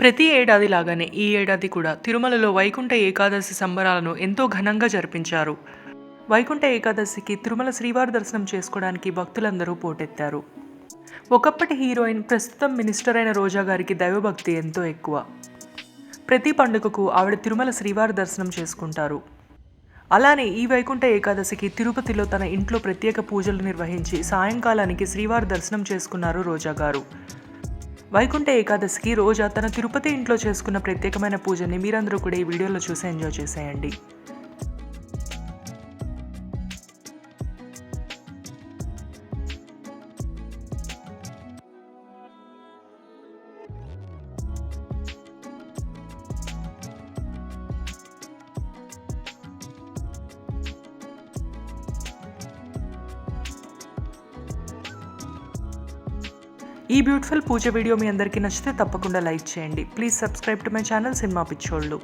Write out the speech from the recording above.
ప్రతి ఏడాది లాగానే ఈ ఏడాది కూడా తిరుమలలో వైకుంఠ ఏకాదశి సంబరాలను ఎంతో ఘనంగా జరిపించారు. వైకుంఠ ఏకాదశికి తిరుమల శ్రీవారి దర్శనం చేసుకోవడానికి భక్తులందరూ పోటెత్తారు. ఒకప్పటి హీరోయిన్ ప్రస్తుతం మినిస్టర్ అయిన రోజా గారికి దైవభక్తి ఎంతో ఎక్కువ. ప్రతి పండుగకు ఆవిడ తిరుమల శ్రీవారి దర్శనం చేసుకుంటారు. అలానే ఈ వైకుంఠ ఏకాదశికి తిరుపతిలో తన ఇంట్లో ప్రత్యేక పూజలు నిర్వహించి సాయంకాలానికి శ్రీవారి దర్శనం చేసుకున్నారు రోజా గారు. వైకుంఠ ఏకాదశికి రోజా తన తిరుపతి ఇంట్లో చేసుకున్న ప్రత్యేకమైన పూజని మీరందరూ కూడా ఈ వీడియోలో చూసి ఎంజాయ్ చేసేయండి. ఈ బ్యూటిఫుల్ పూజ వీడియో మీ అందరికీ నచ్చితే తప్పకుండా లైక్ చేయండి. Please subscribe to my channel cinema పిచ్చోళ్ళు.